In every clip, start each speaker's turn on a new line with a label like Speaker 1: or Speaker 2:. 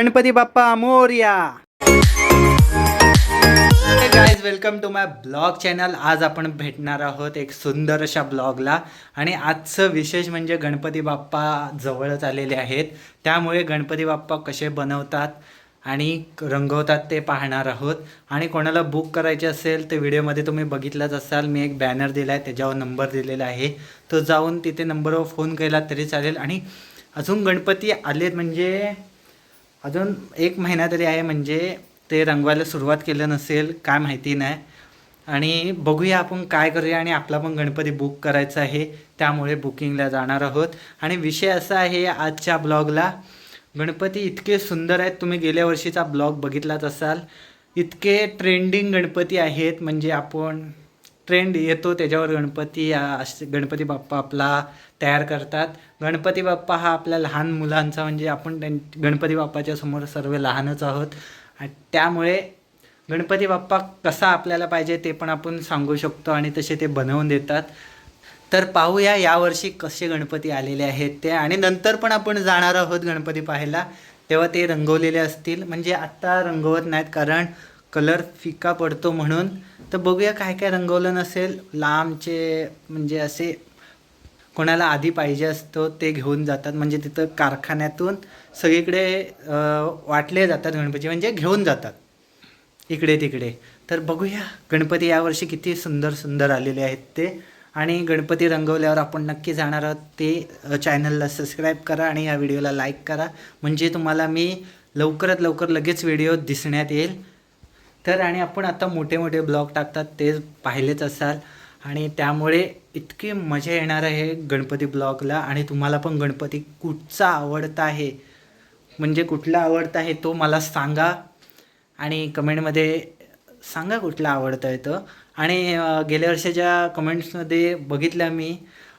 Speaker 1: Ganpati Bappa Morya. Guys welcome to my blog channel आज आपण भेटणार आहोत एक सुंदर अशा ब्लॉगला आणि आजचं विशेष म्हणजे गणपती बाप्पा जवळच आलेले आहेत. त्यामुळे गणपती बाप्पा कसे बनवतात आणि रंगवतात ते पाहणार आहोत. आणि कोणाला बुक करायचे असेल तर व्हिडिओमध्ये तुम्ही बघितलंच असाल. मी एक बॅनर दिला आहे त्याच्यावर नंबर दिलेला आहे. तो जाऊन तिथे नंबरवर फोन केला तरी चालेल. आणि अजून गणपती आलेत म्हणजे अजून एक महिना तरी आहे म्हणजे ते रंगवायला सुरुवात केलं नसेल काय माहिती नाही. आणि बघूया आपण काय करूया आणि आपला पण गणपती बुक करायचा आहे त्यामुळे बुकिंगला जाणार आहोत. आणि विषय असा आहे आजच्या ब्लॉगला गणपती इतके सुंदर आहेत तुम्ही गेल्या वर्षीचा ब्लॉग बघितलाच असाल. इतके ट्रेंडिंग गणपती आहेत म्हणजे आपण ट्रेंड येतो त्याच्यावर गणपती गणपती बाप्पा आपला तयार करतात. गणपती बाप्पा हा आपल्या लहान मुलांचा म्हणजे आपण त्यां गणपती बाप्पाच्या समोर सर्व लहानच आहोत. आणि त्यामुळे गणपती बाप्पा कसा आपल्याला पाहिजे ते पण आपण सांगू शकतो आणि तसे ते बनवून देतात. तर पाहूया यावर्षी कसे गणपती आलेले आहेत ते आणि नंतर पण आपण जाणार आहोत गणपती पाहायला. तेव्हा ते रंगवलेले असतील. म्हणजे आत्ता रंगवत नाहीत कारण कलर फिका पडतो म्हणून. तर बघूया काय काय रंगवलं नसेल. लांबचे म्हणजे असे कोणाला आधी पाहिजे असतो ते घेऊन जातात. म्हणजे तिथं कारखान्यातून सगळीकडे वाटले जातात गणपती. म्हणजे घेऊन जातात. इकडे तिकडे. तर बघूया गणपती यावर्षी किती सुंदर सुंदर आलेले आहेत ते. आणि गणपती रंगवल्यावर आपण नक्की जाणार आहोत. ते चॅनलला सबस्क्राईब करा आणि या व्हिडिओला लाईक करा. म्हणजे तुम्हाला मी लवकरात लवकर लगेच व्हिडिओ दिसण्यात येईल. तर आणि आपण आता मोठे मोठे ब्लॉग टाकतात ते पाहिलेच असाल. आणि त्यामुळे इतकी मजा येणार आहे गणपती ब्लॉगला. आणि तुम्हाला पण गणपती कुठचा आवडता आहे म्हणजे कुठला आवडता आहे तो मला सांगा. आणि कमेंटमध्ये सांगा कुठला आवडतं आहे तो. आणि गेल्या वर्षाच्या कमेंट्समध्ये बघितलं मी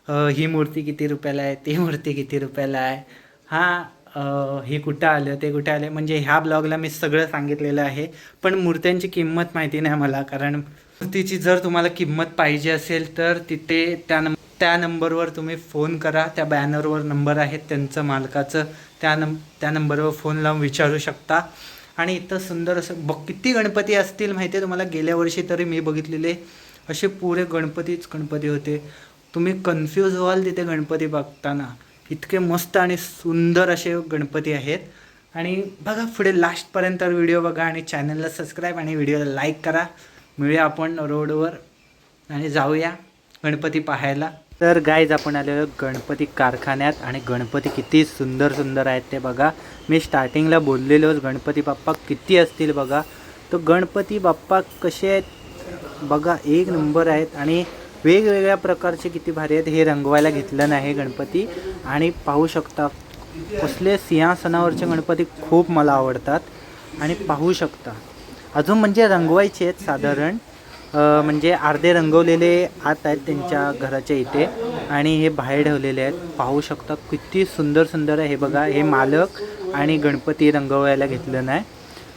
Speaker 1: ही मूर्ती किती रुपयाला आहे ती मूर्ती किती रुपयाला आहे. हां हे कुठं आलं ते कुठं आलं म्हणजे ह्या ब्लॉगला मी सगळं सांगितलेलं आहे. पण मूर्त्यांची किंमत माहिती नाही मला कारण मूर्तीची जर तुम्हाला किंमत पाहिजे असेल तर तिथे त्या नंबर त्या नंबरवर तुम्ही फोन करा. त्या बॅनरवर नंबर आहेत त्यांचं मालकाचं. त्या नंब त्या नंबरवर फोन लावून विचारू शकता. आणि इथं सुंदर असं बघ किती गणपती असतील माहिती आहे तुम्हाला? गेल्या वर्षी तरी मी बघितलेले असे पुरे गणपतीच गणपती होते. तुम्ही कन्फ्यूज व्हाल तिथे गणपती बघताना. इतके मस्त आणि सुंदर असे गणपती आहेत. आणि बघा पुढे लास्टपर्यंत व्हिडिओ बघा आणि चॅनलला सबस्क्राईब आणि व्हिडिओला लाईक करा. मिळूया आपण रोडवर आणि जाऊया गणपती पाहायला. तर गाईज आपण आलेलो गणपती कारखान्यात आणि गणपती किती सुंदर सुंदर आहेत ते बघा. मी स्टार्टिंगला बोललेलोच गणपती बाप्पा किती असतील बघा. तो गणपती बाप्पा कसे आहेत? बघा एक नंबर आहेत आणि वेगवेगळ्या प्रकारचे किती भारी आहेत हे रंगवायला घेतलं नाही गणपती. आणि पाहू शकता कसले सिंहासनावरचे गणपती खूप मला आवडतात. आणि पाहू शकता अजून म्हणजे रंगवायचे आहेत साधारण. म्हणजे अर्धे रंगवलेले आत आहेत त्यांच्या घराच्या इथे आणि हे बाहेर ठेवलेले आहेत. पाहू शकता किती सुंदर सुंदर आहे हे बघा. हे मालक आणि गणपती रंगवायला घेतलं नाही.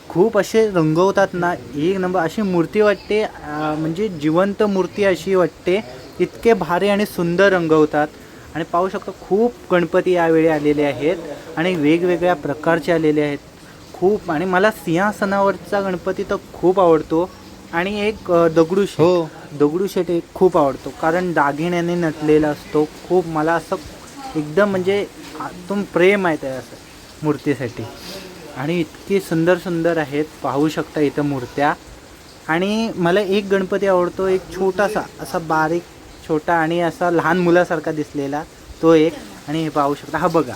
Speaker 1: खूप असे रंगवतात ना एक नंबर अशी मूर्ती वाटते म्हणजे जिवंत मूर्ती अशी वाटते. इतके भारी आणि सुंदर रंगवतात. आणि पाहू शकता खूप गणपती यावेळी आलेले आहेत आणि वेगवेगळ्या प्रकारचे आलेले आहेत. खूप आणि मला सिंहासनावरचा गणपती तर खूप आवडतो. आणि एक अ, दगडूशेठ
Speaker 2: हो.
Speaker 1: दगडूशेठ एक खूप आवडतो. कारण दागिन्याने नटलेला असतो. खूप मला असं एकदम म्हणजे आतून प्रेम आहे त्या असं मूर्तीसाठी. आणि इतकी सुंदर सुंदर आहेत. पाहू शकता इथं मूर्त्या. आणि मला एक गणपती आवडतो एक छोटासा असा बारीक छोटा आणि असा लहान मुलासारखा दिसलेला तो एक. आणि हे पाहू शकता हा बघा.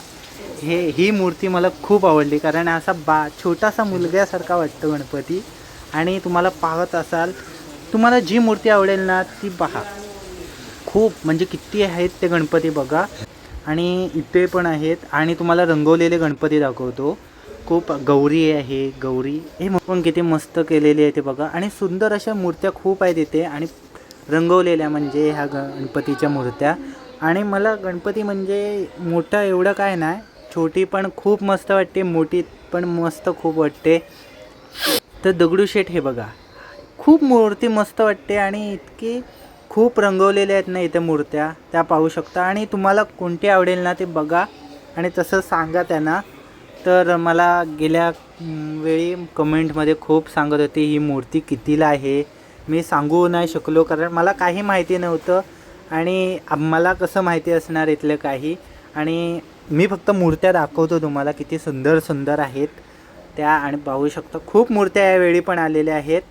Speaker 1: हे ही मूर्ती मला खूप आवडली कारण असा बा छोटासा मुलग्यासारखा वाटतो गणपती. आणि तुम्हाला पाहत असाल तुम्हाला जी मूर्ती आवडेल ना ती पहा. खूप म्हणजे किती आहेत ते गणपती बघा. आणि इथे पण आहेत आणि तुम्हाला रंगवलेले गणपती दाखवतो. खूप गौरी आहे गौरी. हे पण किती मस्त केलेली आहे ते बघा. आणि सुंदर अशा मूर्त्या खूप आहेत इथे. आणि रंगवलेल्या म्हणजे ह्या गणपतीच्या मूर्त्या. आणि मला गणपती म्हणजे मोठा एवढं काय नाही. छोटी पण खूप मस्त वाटते मोठी पण मस्त खूप वाटते. तर दगडूशेठ हे बघा. खूप मूर्ती मस्त वाटते आणि इतकी खूप रंगवलेल्या आहेत ना इथे मूर्त्या. त्या पाहू शकता. आणि तुम्हाला कोणती आवडेल ना ते बघा. आणि तसं सांगा त्यांना. तर मला गेल्या वेळी कमेंटमध्ये खूप सांगत होते ही मूर्ती कितीला आहे? मी सांगू नाही शकलो कारण मला काही माहिती नव्हतं आणि मला कसं माहिती असणार इथलं काही? आणि मी फक्त मूर्त्या दाखवतो तुम्हाला किती सुंदर सुंदर आहेत त्या. आणि पाहू शकता खूप मूर्त्या यावेळी पण आलेल्या आहेत.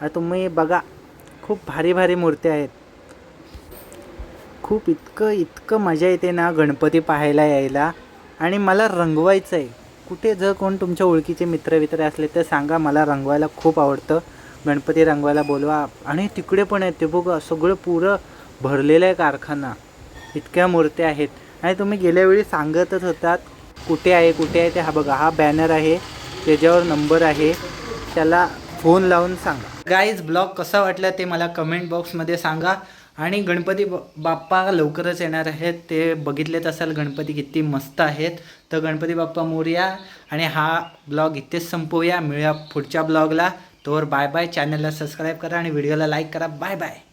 Speaker 1: आणि तुम्ही बघा खूप भारी भारी मूर्त्या आहेत. खूप इतकं इतकं मजा येते ना गणपती पाहायला यायला. आणि मला रंगवायचं आहे कुठे जर कोण तुमच्या ओळखीचे मित्र वित्र असले तर सांगा मला रंगवायला खूप आवडतं. गणपती रंगवायला बोलवा. आणि तिकडे पण आहेत ते बघा सगळं पुरं भरलेलं आहे कारखाना. इतक्या मूर्त्या आहेत. आणि तुम्ही गेल्या वेळी सांगतच होतात कुठे आहे कुठे आहे ते. हा बघा हा बॅनर आहे. त्याच्यावर नंबर आहे. त्याला फोन लावून सांगा. गाईज ब्लॉग कसा वाटला ते मला कमेंट बॉक्समध्ये सांगा. आणि गणपती ब- बाप्पा लवकरच येणार आहेत. ते बघितलेत असाल गणपती किती मस्त आहेत. तर गणपती बाप्पा मोरया. आणि हा ब्लॉग इथेच संपवूया. मिळूया पुढच्या ब्लॉगला तोवर बाय बाय. चॅनलला सबस्क्राईब करा आणि व्हिडिओला लाईक करा. Bye bye